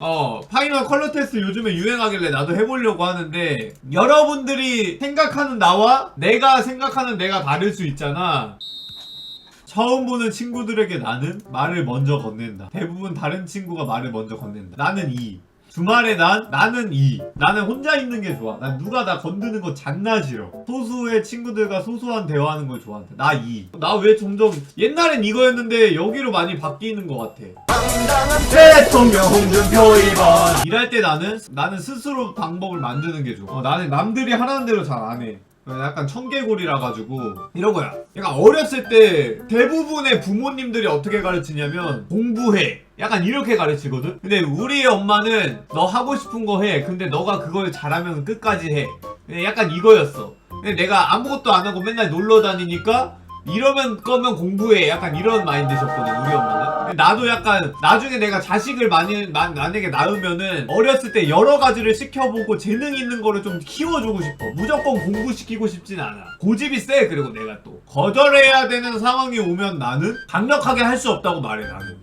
어, 파이널 컬러 테스트 요즘에 유행하길래 나도 해보려고 하는데, 여러분들이 생각하는 나와 내가 생각하는 내가 다를 수 있잖아. 처음 보는 친구들에게 나는 말을 먼저 건넨다. 대부분 다른 친구가 말을 먼저 건넨다. 나는 이. 주말에 난 나는 이. 나는 혼자 있는 게 좋아. 난 누가 나 건드는 거 잔나 싫어. 소수의 친구들과 소소한 대화하는 걸 좋아한다. 나 이. 나 왜 점점 옛날엔 이거였는데 여기로 많이 바뀌는 것 같아. 대통령 홍준표 2번 일할 때 나는 나는 스스로 방법을 만드는 게 좋아 어, 나는 남들이 하라는 대로 잘 안해 약간 청개구리라 가지고. 이런 거야. 약간 어렸을 때 대부분의 부모님들이 어떻게 가르치냐면 공부해. 약간 이렇게 가르치거든? 근데 우리의 엄마는 너 하고 싶은 거 해. 근데 너가 그걸 잘하면 끝까지 해. 그냥 약간 이거였어. 근데 내가 아무것도 안 하고 맨날 놀러 다니니까 이러면 거면 공부해. 약간 이런 마인드셨거든 우리 근데 나도 약간 나중에 내가 자식을 많이 마- 만약에 낳으면은 어렸을 때 여러 가지를 시켜보고 재능 있는 거를 좀 키워주고 싶어. 무조건 공부시키고 싶진 않아. 고집이 세. 그리고 내가 또 거절해야 되는 상황이 오면 나는 강력하게 할 수 없다고 말해 나는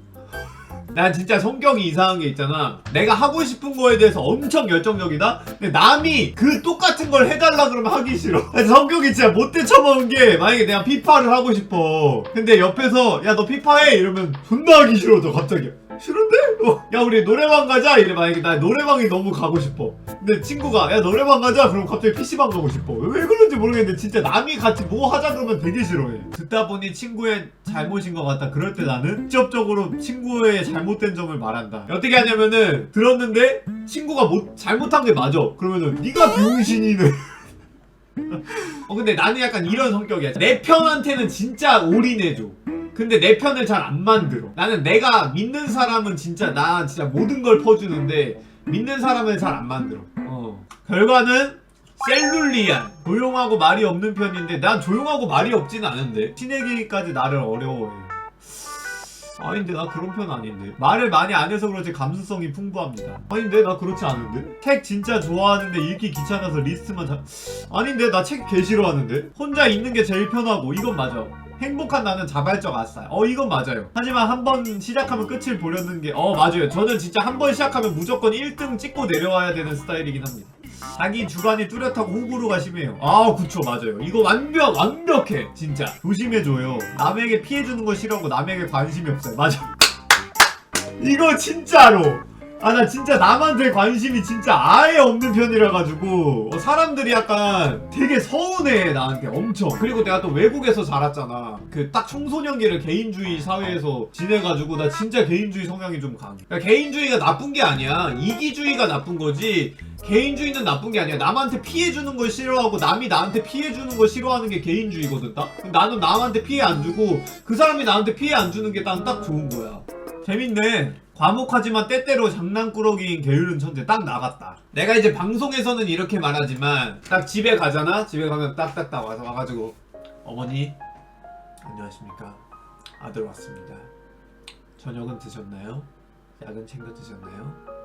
난 진짜 성격이 이상한 게 있잖아. 내가 하고 싶은 거에 대해서 엄청 열정적이다? 근데 남이 그 똑같은 걸 해달라 그러면 하기 싫어. 성격이 진짜 못돼 처먹은 게, 만약에 내가 피파를 하고 싶어. 근데 옆에서, 야, 너 피파해! 이러면 존나 하기 싫어져, 갑자기. 싫은데? 어, 야, 우리 노래방 가자! 이래, 만약에 나 노래방이 너무 가고 싶어. 근데 친구가, 야, 노래방 가자! 그럼 갑자기 PC방 가고 싶어. 왜 그런지 모르겠는데, 진짜 남이 같이 뭐 하자 그러면 되게 싫어해. 듣다 보니 친구의 잘못인 것 같다. 그럴 때 나는 직접적으로 친구의 잘못된 점을 말한다. 어떻게 하냐면은, 들었는데, 친구가 못, 잘못한 게 맞아. 그러면은, 네가 병신이네. 어, 근데 나는 약간 이런 성격이야. 내 편한테는 진짜 올인해줘. 근데 내 편을 잘 안 만들어. 나는 내가 믿는 사람은 진짜 나 진짜 모든 걸 퍼주는데 믿는 사람을 잘안 만들어. 어. 결과는 셀룰리안. 조용하고 말이 없는 편인데 난 조용하고 말이 없진 않은데 친해지기까지 나를 어려워해. 아닌데 나 그런 편 아닌데 말을 많이 안 해서 그렇지 감수성이 풍부합니다 아닌데 나 그렇지 않은데 책 진짜 좋아하는데 읽기 귀찮아서 리스트만 자... 아닌데 나 책 개 싫어하는데 혼자 있는 게 제일 편하고 이건 맞아 행복한 나는 자발적 아싸 어 이건 맞아요 하지만 한 번 시작하면 끝을 보려는 게 어 맞아요 저는 진짜 한 번 시작하면 무조건 1등 찍고 내려와야 되는 스타일이긴 합니다 자기 주관이 뚜렷하고 호불호가 심해요. 아, 그쵸, 맞아요. 이거 완벽, 완벽해. 진짜. 조심해줘요. 남에게 피해주는 거 싫어하고 남에게 관심이 없어요. 맞아. 이거 진짜로. 아, 나 진짜 남한테 관심이 진짜 아예 없는 편이라 가지고 어, 사람들이 약간 되게 서운해 나한테 엄청. 그리고 내가 또 외국에서 자랐잖아. 그 딱 청소년기를 개인주의 사회에서 지내가지고 나 진짜 개인주의 성향이 좀 강해. 그러니까 개인주의가 나쁜 게 아니야. 이기주의가 나쁜 거지. 개인주의는 나쁜 게 아니야. 남한테 피해 주는 걸 싫어하고 남이 나한테 피해 주는 걸 싫어하는 게 개인주의거든. 딱. 나는 남한테 피해 안 주고 그 사람이 나한테 피해 안 주는 게 난 딱 좋은 거야. 재밌네. 과묵하지만 때때로 장난꾸러기인 게으른 천재 딱 나갔다. 내가 이제 방송에서는 이렇게 말하지만 딱 집에 가잖아. 집에 가면 딱딱딱 와서 와가지고 어머니 안녕하십니까. 아들 왔습니다. 저녁은 드셨나요? 약은 챙겨 드셨나요?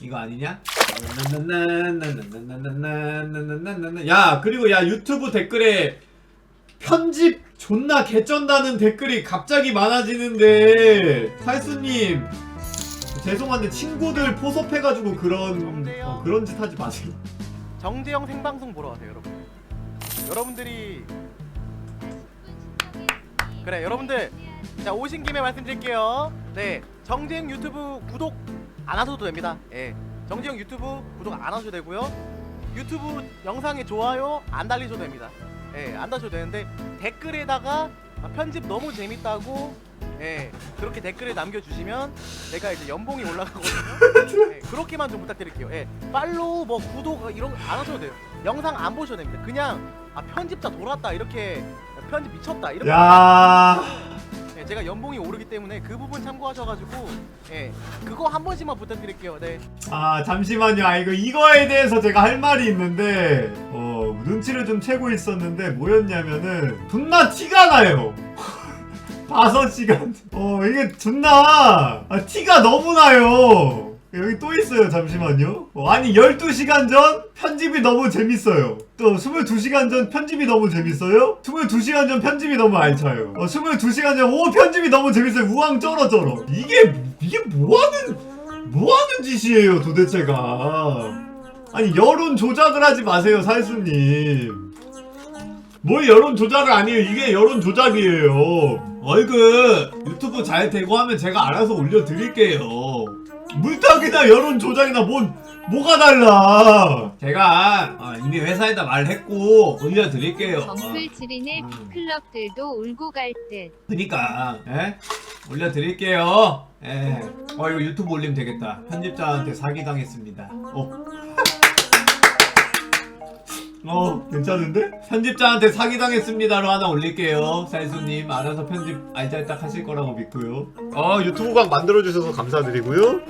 이거 아니냐? 야 그리고 야 유튜브 댓글에 편집 존나 개쩐다는 댓글이 갑자기 많아지는데. 탈수님 죄송한데 친구들 포섭해가지고 그런 어, 그런 짓 하지 마세요. 정재영 생방송 보러 가세요 여러분. 여러분들이 그래 여러분들. 자 오신 김에 말씀드릴게요. 네 정재영 유튜브 구독 안 하셔도 됩니다. 예 정재영 유튜브 구독 안 하셔도 되고요. 유튜브 영상에 좋아요 안 달리셔도 됩니다 예안 달셔도 되는데 댓글에다가 아, 편집 너무 재밌다고 예 그렇게 댓글을 남겨주시면 내가 이제 연봉이 올라가거든요. 예, 그렇게만 좀 부탁드릴게요. 예 팔로우 뭐 구독 이런 거 안 하셔도 돼요. 영상 안 보셔도 됩니다. 그냥 아 편집자 돌았다 이렇게 편집 미쳤다 이렇게 야. 예, 제가 연봉이 오르기 때문에 그 부분 참고하셔가지고 예 그거 한 번씩만 부탁드릴게요. 네. 아 잠시만요. 아 이거 이거에 대해서 제가 할 말이 있는데 어 눈치를 좀 채고 있었는데 뭐였냐면은 존나 티가 나요. 다섯 시간. 어 이게 존나 아, 티가 너무 나요. 여기 또 있어요 잠시만요. 어, 아니 12시간 전 편집이 너무 재밌어요. 또 22시간 전 편집이 너무 재밌어요? 22시간 전 편집이 너무 알차요. 어, 22시간 전오 편집이 너무 재밌어요. 우왕 쩔어쩔어. 이게 이게 뭐하는 뭐하는 짓이에요 도대체가 아니 여론 조작을 하지 마세요 살수님 뭘 여론 조작을 아니에요 이게 여론 조작이에요 어이그 유튜브 잘 되고 하면 제가 알아서 올려드릴게요 물타기나 여론 조작이나 뭔 뭐가 달라 제가 어, 이미 회사에다 말했고 올려드릴게요 어, 정글 지린의 음. 클럽들도 울고 갈 듯. 그니까 예? 올려드릴게요 예. 어 이거 유튜브 올리면 되겠다 편집자한테 사기당했습니다 어. 어 괜찮은데? 편집자한테 사기당했습니다로 하나 올릴게요. 살수님 알아서 편집 알잘딱 하실 거라고 믿고요. 어 유튜브 각 만들어주셔서 감사드리고요